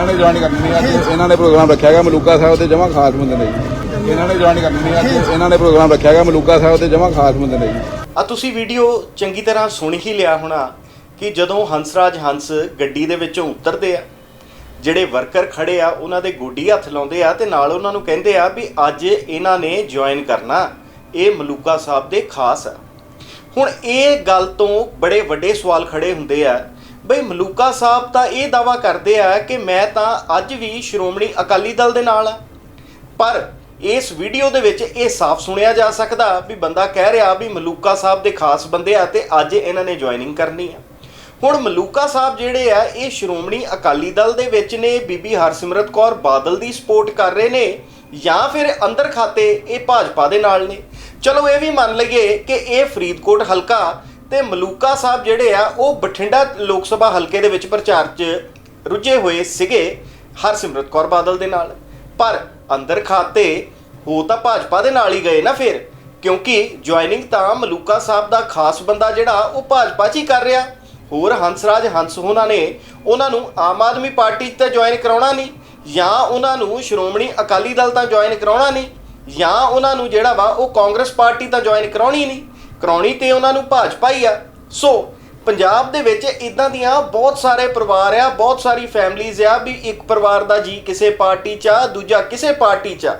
ਇਹਨਾਂ ਨੇ ਜੁਆਇਨ ਕਰਨੀ ਨਹੀਂ ਅੱਜ ਇਹਨਾਂ ਨੇ ਪ੍ਰੋਗਰਾਮ ਰੱਖਿਆ ਗਿਆ ਮਲੂਕਾ ਸਾਹਿਬ ਤੇ ਜਮਾ ਖਾਸ ਬੰਦੇ ਨੇ ਜੀ ਇਹਨਾਂ ਨੇ ਜੁਆਇਨ ਕਰਨੀ ਨਹੀਂ ਅੱਜ ਇਹਨਾਂ ਨੇ ਪ੍ਰੋਗਰਾਮ ਰੱਖਿਆ ਗਿਆ ਮਲੂਕਾ ਸਾਹਿਬ ਤੇ ਜਮਾ ਖਾਸ ਬੰਦੇ ਨੇ ਜੀ ਆ ਤੁਸੀਂ ਵੀਡੀਓ ਚੰਗੀ ਤਰ੍ਹਾਂ ਸੁਣ ਹੀ ਲਿਆ ਹੋਣਾ ਕਿ ਜਦੋਂ ਹੰਸਰਾਜ ਹੰਸ ਗੱਡੀ ਦੇ ਵਿੱਚੋਂ ਉਤਰਦੇ ਆ, ਜਿਹੜੇ ਵਰਕਰ ਖੜੇ ਆ, ਉਹਨਾਂ ਦੇ ਗੋਡੀ ਹੱਥ ਲਾਉਂਦੇ ਆ ਤੇ ਨਾਲ ਉਹਨਾਂ ਨੂੰ ਕਹਿੰਦੇ ਆ ਵੀ ਅੱਜ ਇਹਨਾਂ ਨੇ ਜੁਆਇਨ ਕਰਨਾ, ਇਹ ਮਲੂਕਾ ਸਾਹਿਬ ਦੇ ਖਾਸ ਆ। ਹੁਣ ਇਹ ਗੱਲ ਤੋਂ ਬੜੇ ਵੱਡੇ ਸਵਾਲ ਖੜੇ ਹੁੰਦੇ ਆ ਬਈ ਮਲੂਕਾ ਸਾਹਿਬ ਤਾਂ ਇਹ ਦਾਵਾ ਕਰਦੇ ਆ ਕਿ ਮੈਂ ਤਾਂ ਅੱਜ ਵੀ ਸ਼੍ਰੋਮਣੀ ਅਕਾਲੀ ਦਲ ਦੇ ਨਾਲ ਆ। ਪਰ ਇਸ ਵੀਡੀਓ ਦੇ ਵਿੱਚ ਇਹ ਸਾਫ਼ ਸੁਣਿਆ ਜਾ ਸਕਦਾ ਵੀ ਬੰਦਾ ਕਹਿ ਰਿਹਾ ਵੀ ਮਲੂਕਾ ਸਾਹਿਬ ਦੇ ਖਾਸ ਬੰਦੇ ਆ ਤੇ ਅੱਜ ਇਹਨਾਂ ਨੇ ਜੁਆਇਨਿੰਗ ਕਰਨੀ ਆ। ਹੁਣ ਮਲੂਕਾ ਸਾਹਿਬ ਜਿਹੜੇ ਆ, ਇਹ ਸ਼੍ਰੋਮਣੀ ਅਕਾਲੀ ਦਲ ਦੇ ਵਿੱਚ ਨੇ, ਬੀਬੀ ਹਰਸਿਮਰਤ ਕੌਰ ਬਾਦਲ ਦੀ ਸਪੋਰਟ ਕਰ ਰਹੇ ਨੇ ਜਾਂ ਫਿਰ ਅੰਦਰ ਖਾਤੇ ਇਹ ਭਾਜਪਾ ਦੇ ਨਾਲ ਨੇ। ਚਲੋ ਇਹ ਵੀ ਮੰਨ ਲਈਏ ਕਿ ਇਹ ਫਰੀਦਕੋਟ ਹਲਕਾ ਤੇ ਮਲੂਕਾ ਸਾਹਿਬ ਜਿਹੜੇ ਆ, ਉਹ ਬਠਿੰਡਾ ਲੋਕ ਸਭਾ ਹਲਕੇ ਦੇ ਵਿੱਚ ਪ੍ਰਚਾਰ 'ਚ ਰੁੱਝੇ ਹੋਏ ਸੀਗੇ ਹਰਸਿਮਰਤ ਕੌਰ ਬਾਦਲ ਦੇ ਨਾਲ। ਪਰ ਅੰਦਰ ਖਾਤੇ ਹੋ ਤਾਂ ਭਾਜਪਾ ਦੇ ਨਾਲ ਹੀ ਗਏ ਨਾ ਫਿਰ, ਕਿਉਂਕਿ ਜੁਆਇਨਿੰਗ ਤਾਂ ਮਲੂਕਾ ਸਾਹਿਬ ਦਾ ਖਾਸ ਬੰਦਾ ਜਿਹੜਾ, ਉਹ ਭਾਜਪਾ 'ਚ ਹੀ ਕਰ ਰਿਹਾ। ਹੋਰ ਹੰਸਰਾਜ ਹੰਸ ਹੋਣਾ ਨੇ, ਉਹਨਾਂ ਨੂੰ ਆਮ ਆਦਮੀ ਪਾਰਟੀ 'ਚ ਤਾਂ ਜੁਆਇਨ ਕਰਾਉਣਾ ਨਹੀਂ, ਜਾਂ ਉਹਨਾਂ ਨੂੰ ਸ਼੍ਰੋਮਣੀ ਅਕਾਲੀ ਦਲ ਤਾਂ ਜੁਆਇਨ ਕਰਾਉਣਾ ਨਹੀਂ, ਜਾਂ ਉਹਨਾਂ ਨੂੰ ਜਿਹੜਾ ਵਾ, ਉਹ ਕਾਂਗਰਸ ਪਾਰਟੀ ਤਾਂ ਜੁਆਇਨ ਕਰਾਉਣੀ ਨਹੀਂ। ਕਰਾਉਣੀ ਤੇ ਉਹਨਾਂ ਨੂੰ ਭਾਜਪਾ ਹੀ ਆ। ਸੋ ਪੰਜਾਬ ਦੇ ਵਿੱਚ ਇਦਾਂ ਦੀਆਂ ਬਹੁਤ ਸਾਰੇ ਪਰਿਵਾਰ ਆ, ਬਹੁਤ ਸਾਰੀ ਫੈਮਲੀਜ਼ ਆ ਵੀ ਇੱਕ ਪਰਿਵਾਰ ਦਾ ਜੀ ਕਿਸੇ ਪਾਰਟੀ 'ਚ ਆ, ਦੂਜਾ ਕਿਸੇ ਪਾਰਟੀ 'ਚ ਆ।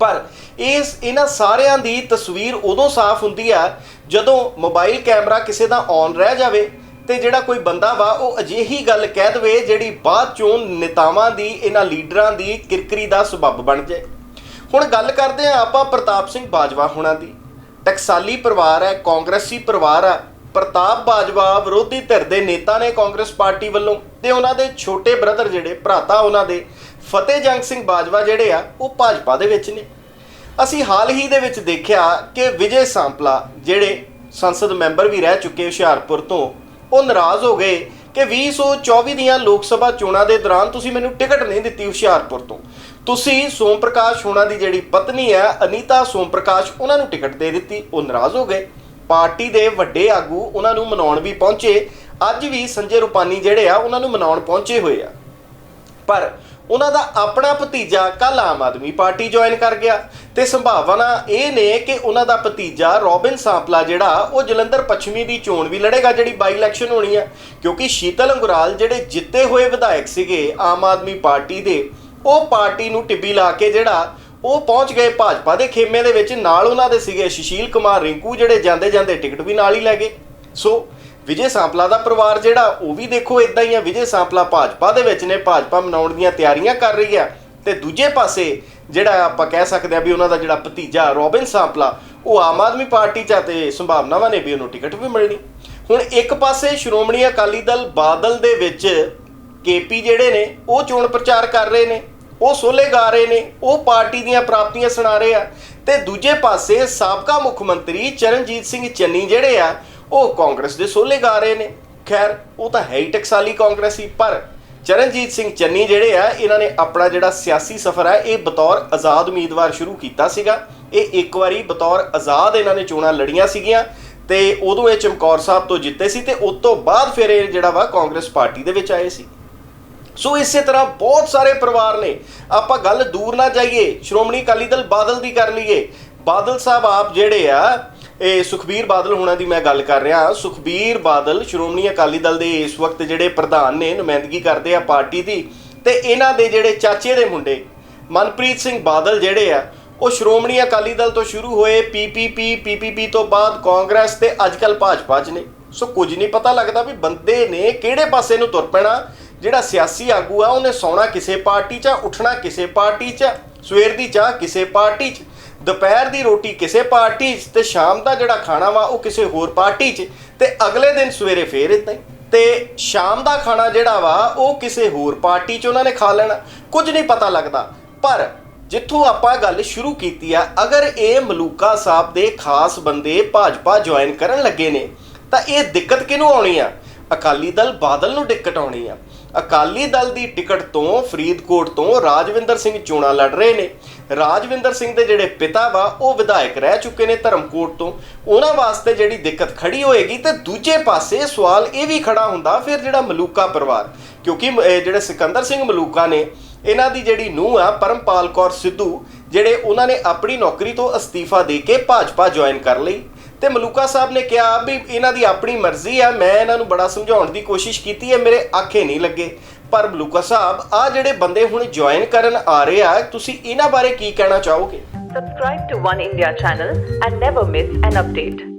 ਪਰ ਇਸ, ਇਹਨਾਂ ਸਾਰਿਆਂ ਦੀ ਤਸਵੀਰ ਉਦੋਂ ਸਾਫ਼ ਹੁੰਦੀ ਆ ਜਦੋਂ ਮੋਬਾਈਲ ਕੈਮਰਾ ਕਿਸੇ ਦਾ ਔਨ ਰਹਿ ਜਾਵੇ ਤੇ ਜਿਹੜਾ ਕੋਈ ਬੰਦਾ ਵਾ ਉਹ ਅਜਿਹੀ ਗੱਲ ਕਹਿ ਦਵੇ ਜਿਹੜੀ ਬਾਅਦ ਚੋਂ ਨੇਤਾਵਾਂ ਦੀ, ਇਹਨਾਂ ਲੀਡਰਾਂ ਦੀ ਕਿਰਕਰੀ ਦਾ ਸਬੱਬ ਬਣ ਜਾਏ। ਹੁਣ ਗੱਲ ਕਰਦੇ ਆ ਆਪਾਂ ਪ੍ਰਤਾਪ ਸਿੰਘ ਬਾਜਵਾ ਹੋਣਾ ਦੀ। ਟਕਸਾਲੀ ਪਰਿਵਾਰ ਹੈ, ਕਾਂਗਰਸੀ ਪਰਿਵਾਰ ਹੈ। ਪ੍ਰਤਾਪ ਬਾਜਵਾ ਵਿਰੋਧੀ ਧਿਰ ਦੇ ਨੇਤਾ ਨੇ ਕਾਂਗਰਸ ਪਾਰਟੀ ਵੱਲੋਂ ਤੇ ਉਹਨਾਂ ਦੇ ਛੋਟੇ ਬ੍ਰਦਰ ਜਿਹੜੇ, ਭਰਾਤਾ ਉਹਨਾਂ ਦੇ, ਫਤਿਹ ਜੰਗ ਸਿੰਘ ਬਾਜਵਾ ਜਿਹੜੇ ਆ, ਉਹ ਭਾਜਪਾ ਦੇ ਵਿੱਚ ਨੇ। ਅਸੀਂ ਹਾਲ ਹੀ ਦੇ ਵਿੱਚ ਦੇਖਿਆ ਕਿ ਵਿਜੇ ਸਾਂਪਲਾ ਜਿਹੜੇ ਸੰਸਦ ਮੈਂਬਰ ਵੀ ਰਹਿ ਚੁੱਕੇ ਹੁਸ਼ਿਆਰਪੁਰ ਤੋਂ, ਉਹ ਨਾਰਾਜ਼ ਹੋ ਗਏ ਕਿ 2024 ਦੀਆਂ ਲੋਕ ਸਭਾ ਚੋਣਾਂ ਦੇ ਦੌਰਾਨ ਤੁਸੀਂ ਮੈਨੂੰ ਟਿਕਟ ਨਹੀਂ ਦਿੱਤੀ ਹੁਸ਼ਿਆਰਪੁਰ ਤੋਂ। ਤੁਸੀਂ ਸੋਮ ਪ੍ਰਕਾਸ਼ ਹੋਣਾ ਦੀ ਜਿਹੜੀ ਪਤਨੀ ਹੈ, ਅਨੀਤਾ ਸੋਮ ਪ੍ਰਕਾਸ਼ ਉਹਨਾਂ ਨੂੰ ਟਿਕਟ ਦੇ ਦਿੱਤੀ। ਉਹ ਨਾਰਾਜ਼ ਹੋ ਗਏ। ਪਾਰਟੀ ਦੇ ਵੱਡੇ ਆਗੂ ਉਹਨਾਂ ਨੂੰ ਮਨਾਉਣ ਵੀ ਪਹੁੰਚੇ। ਅੱਜ ਵੀ ਸੰਜੇ ਰੂਪਾਨੀ ਜਿਹੜੇ ਆ, ਉਹਨਾਂ ਨੂੰ ਮਨਾਉਣ ਪਹੁੰਚੇ ਹੋਏ ਆ। ਪਰ ਉਹਨਾਂ ਦਾ ਆਪਣਾ ਭਤੀਜਾ ਕੱਲ ਆਮ ਆਦਮੀ ਪਾਰਟੀ ਜੁਆਇਨ ਕਰ ਗਿਆ ਤੇ ਸੰਭਾਵਨਾ ਇਹ ਨੇ ਕਿ ਉਹਨਾਂ ਦਾ ਭਤੀਜਾ ਰੋਬਿਨ ਸਾਂਪਲਾ ਜਿਹੜਾ, ਉਹ ਜਲੰਧਰ ਪੱਛਮੀ ਦੀ ਚੋਣ ਵੀ ਲੜੇਗਾ ਜਿਹੜੀ ਬਾਈ ਇਲੈਕਸ਼ਨ ਹੋਣੀ ਆ। ਕਿਉਂਕਿ ਸ਼ੀਤਲ ਅੰਗੁਰਾਲ ਜਿਹੜੇ ਜਿੱਤੇ ਹੋਏ ਵਿਧਾਇਕ ਸੀਗੇ ਆਮ ਆਦਮੀ ਪਾਰਟੀ ਦੇ, ਉਹ ਪਾਰਟੀ ਨੂੰ ਟਿੱਬੀ ਲਾ ਕੇ ਜਿਹੜਾ, ਉਹ ਪਹੁੰਚ ਗਏ ਭਾਜਪਾ ਦੇ ਖੇਮੇ ਦੇ ਵਿੱਚ। ਨਾਲ ਉਹਨਾਂ ਦੇ ਸੀਗੇ ਸੁਸ਼ੀਲ ਕੁਮਾਰ ਰਿੰਕੂ ਜਿਹੜੇ ਜਾਂਦੇ ਜਾਂਦੇ ਟਿਕਟ ਵੀ ਨਾਲ ਹੀ ਲੈ ਗਏ। ਸੋ ਵਿਜੇ ਸਾਂਪਲਾ ਦਾ ਪਰਿਵਾਰ ਜਿਹੜਾ, ਉਹ ਵੀ ਦੇਖੋ ਇਦਾਂ ਹੀ ਆ। ਵਿਜੇ ਸਾਂਪਲਾ ਭਾਜਪਾ ਦੇ ਵਿੱਚ ਨੇ, ਭਾਜਪਾ ਮਨਾਉਣ ਦੀਆਂ ਤਿਆਰੀਆਂ ਕਰ ਰਹੀ ਆ। ਤੇ ਦੂਜੇ ਪਾਸੇ ਜਿਹੜਾ ਆਪਾਂ ਕਹਿ ਸਕਦੇ ਆ ਵੀ ਉਹਨਾਂ ਦਾ ਜਿਹੜਾ ਭਤੀਜਾ ਰੋਬਿਨ ਸਾਂਪਲਾ, ਉਹ ਆਮ ਆਦਮੀ ਪਾਰਟੀ ਚ ਆ ਤੇ ਸੰਭਾਵਨਾਵਾਂ ਨੇ ਵੀ ਉਹਨੂੰ ਟਿਕਟ ਵੀ ਮਿਲਣੀ। ਹੁਣ ਇੱਕ ਪਾਸੇ ਸ਼੍ਰੋਮਣੀ ਅਕਾਲੀ ਦਲ ਬਾਦਲ ਦੇ ਵਿੱਚ ਕੇਪੀ ਜਿਹੜੇ ਨੇ, ਉਹ ਚੋਣ ਪ੍ਰਚਾਰ ਕਰ ਰਹੇ ਨੇ, ਉਹ ਸੋਲੇ ਗਾ ਰਹੇ ਨੇ, ਉਹ ਪਾਰਟੀ ਦੀਆਂ ਪ੍ਰਾਪਤੀਆਂ ਸੁਣਾ ਰਹੇ ਆ। ਤੇ ਦੂਜੇ ਪਾਸੇ ਸਾਬਕਾ ਮੁੱਖ ਮੰਤਰੀ ਚਰਨਜੀਤ ਸਿੰਘ ਚੰਨੀ ਜਿਹੜੇ ਆ ਉਹ ਕਾਂਗਰਸ ਦੇ ਸੋਲੇ ਗਾ ਰਹੇ ਨੇ। ਖੈਰ, ਉਹ ਤਾਂ ਹੈ ਹੀ ਟਕਸਾਲੀ ਕਾਂਗਰਸੀ, ਪਰ ਚਰਨਜੀਤ ਸਿੰਘ ਚੰਨੀ ਜਿਹੜੇ ਆ, ਇਹਨਾਂ ਨੇ ਆਪਣਾ ਜਿਹੜਾ ਸਿਆਸੀ ਸਫ਼ਰ ਹੈ ਇਹ ਬਤੌਰ ਆਜ਼ਾਦ ਉਮੀਦਵਾਰ ਸ਼ੁਰੂ ਕੀਤਾ ਸੀਗਾ। ਇਹ ਇੱਕ ਵਾਰੀ ਬਤੌਰ ਆਜ਼ਾਦ ਇਹਨਾਂ ਨੇ ਚੋਣਾਂ ਲੜੀਆਂ ਸੀਗੀਆਂ ਤੇ ਉਦੋਂ ਇਹ ਚਮਕੌਰ ਸਾਹਿਬ ਤੋਂ ਜਿੱਤੇ ਸੀ ਤੇ ਉਸ ਤੋਂ ਬਾਅਦ ਫਿਰ ਇਹ ਜਿਹੜਾ ਵਾ ਕਾਂਗਰਸ ਪਾਰਟੀ ਦੇ ਵਿੱਚ ਆਏ ਸੀ। ਸੋ ਇਸੇ ਤਰ੍ਹਾਂ ਬਹੁਤ ਸਾਰੇ ਪਰਿਵਾਰ ਨੇ। ਆਪਾਂ ਗੱਲ ਦੂਰ ਨਾ ਜਾਈਏ। ਸ਼੍ਰੋਮਣੀ ਅਕਾਲੀ ਦਲ ਬਾਦਲ ਦੀ ਕਰ ਲਈਏ। ਬਾਦਲ ਸਾਹਿਬ ਆਪ ਜਿਹੜੇ ਆ ਇਹ ਸੁਖਬੀਰ ਬਾਦਲ ਹੋਣਾ ਦੀ ਮੈਂ ਗੱਲ ਕਰ ਰਿਹਾ ਸੁਖਬੀਰ ਬਾਦਲ ਸ਼੍ਰੋਮਣੀ ਅਕਾਲੀ ਦਲ ਦੇ ਇਸ ਵਕਤ ਜਿਹੜੇ ਪ੍ਰਧਾਨ ਨੇ, ਨੁਮਾਇੰਦਗੀ ਕਰਦੇ ਆ ਪਾਰਟੀ ਦੀ ਤੇ ਇਹਨਾਂ ਦੇ ਜਿਹੜੇ ਚਾਚੇ ਦੇ ਮੁੰਡੇ, ਮਨਪ੍ਰੀਤ ਸਿੰਘ ਬਾਦਲ ਜਿਹੜੇ ਆ, ਉਹ ਸ਼੍ਰੋਮਣੀ ਅਕਾਲੀ ਦਲ ਤੋਂ ਸ਼ੁਰੂ ਹੋਏ ਪੀਪੀਪੀ ਪੀਪੀਪੀ ਤੋਂ ਬਾਅਦ ਕਾਂਗਰਸ ਤੇ ਅੱਜਕੱਲ ਭਾਜਪਾ 'ਚ ਨੇ। ਸੋ ਕੁਝ ਨਹੀਂ ਪਤਾ ਲੱਗਦਾ ਵੀ ਬੰਦੇ ਨੇ ਕਿਹੜੇ ਪਾਸੇ ਨੂੰ ਤੁਰ ਪੈਣਾ, ਜਿਹੜਾ ਸਿਆਸੀ ਆਗੂ ਆ, ਉਹਨੇ ਸੌਣਾ ਕਿਸੇ ਪਾਰਟੀ 'ਚ, ਉੱਠਣਾ ਕਿਸੇ ਪਾਰਟੀ 'ਚ, ਸਵੇਰ ਦੀ ਚਾਹ ਕਿਸੇ ਪਾਰਟੀ 'ਚ। ਦੁਪਹਿਰ ਦੀ ਰੋਟੀ ਕਿਸੇ ਪਾਰਟੀ 'ਚ ਤੇ ਸ਼ਾਮ ਦਾ ਜਿਹੜਾ ਖਾਣਾ ਵਾ ਉਹ ਕਿਸੇ ਹੋਰ ਪਾਰਟੀ 'ਚ ਤੇ ਅਗਲੇ ਦਿਨ ਸਵੇਰੇ ਫੇਰ ਇਦਾਂ ਹੀ। ਤੇ ਸ਼ਾਮ ਦਾ ਖਾਣਾ ਜਿਹੜਾ ਵਾ ਉਹ ਕਿਸੇ ਹੋਰ ਪਾਰਟੀ 'ਚ ਉਹਨਾਂ ਨੇ ਖਾ ਲੈਣਾ। ਕੁਝ ਨਹੀਂ ਪਤਾ ਲੱਗਦਾ। ਪਰ ਜਿੱਥੋਂ ਆਪਾਂ ਗੱਲ ਸ਼ੁਰੂ ਕੀਤੀ ਆ, ਅਗਰ ਇਹ ਮਲੂਕਾ ਸਾਹਿਬ ਦੇ ਖਾਸ ਬੰਦੇ ਭਾਜਪਾ ਜੁਆਇਨ ਕਰਨ ਲੱਗੇ ਨੇ, ਤਾਂ ਇਹ ਦਿੱਕਤ ਕਿਹਨੂੰ ਆਉਣੀ ਆ? ਅਕਾਲੀ ਦਲ ਬਾਦਲ ਨੂੰ ਟਿਕਟ ਆਉਣੀ ਆ। ਅਕਾਲੀ ਦਲ ਦੀ ਟਿਕਟ ਤੋਂ ਫਰੀਦਕੋਟ ਤੋਂ ਰਾਜਵਿੰਦਰ ਸਿੰਘ ਚੋਣਾਂ ਲੜ ਰਹੇ ਨੇ। ਰਾਜਵਿੰਦਰ ਸਿੰਘ ਦੇ ਜਿਹੜੇ ਪਿਤਾ ਵਾ, ਉਹ ਵਿਧਾਇਕ ਰਹਿ ਚੁੱਕੇ ਨੇ ਧਰਮਕੋਟ ਤੋਂ। ਉਹਨਾਂ ਵਾਸਤੇ ਜਿਹੜੀ ਦਿੱਕਤ ਖੜੀ ਹੋਏਗੀ ਤੇ ਦੂਜੇ ਪਾਸੇ ਸਵਾਲ ਇਹ ਵੀ ਖੜਾ ਹੁੰਦਾ, ਫਿਰ ਜਿਹੜਾ ਮਲੂਕਾ ਪਰਿਵਾਰ, ਕਿਉਂਕਿ ਜਿਹੜੇ ਸਿਕੰਦਰ ਸਿੰਘ ਮਲੂਕਾ ਨੇ, ਇਹਨਾਂ ਦੀ ਜਿਹੜੀ ਨੂੰਹ ਆ, ਪਰਮਪਾਲ ਕੌਰ ਸਿੱਧੂ, ਜਿਹੜੇ ਉਹਨਾਂ ਨੇ ਆਪਣੀ ਨੌਕਰੀ ਤੋਂ ਅਸਤੀਫਾ ਦੇ ਕੇ ਭਾਜਪਾ ਜੁਆਇਨ ਕਰ ਲਈ। ਤੇ ਮਲੂਕਾ ਸਾਹਿਬ ਨੇ ਕਿਹਾ ਵੀ ਇਹਨਾਂ ਦੀ ਆਪਣੀ ਮਰਜ਼ੀ ਆ, ਮੈਂ ਇਹਨਾਂ ਨੂੰ ਬੜਾ ਸਮਝਾਉਣ ਦੀ ਕੋਸ਼ਿਸ਼ ਕੀਤੀ ਹੈ, ਮੇਰੇ ਆਖੇ ਨਹੀਂ ਲੱਗੇ ਪਰ ਮਲੂਕਾ ਸਾਹਿਬ, ਆ ਜਿਹੜੇ ਬੰਦੇ ਹੁਣ ਜੁਆਇਨ ਕਰਨ ਆ ਰਹੇ ਆ, ਤੁਸੀਂ ਇਹਨਾਂ ਬਾਰੇ ਕੀ ਕਹਿਣਾ ਚਾਹੋਗੇ Subscribe to One India channel and never miss an update.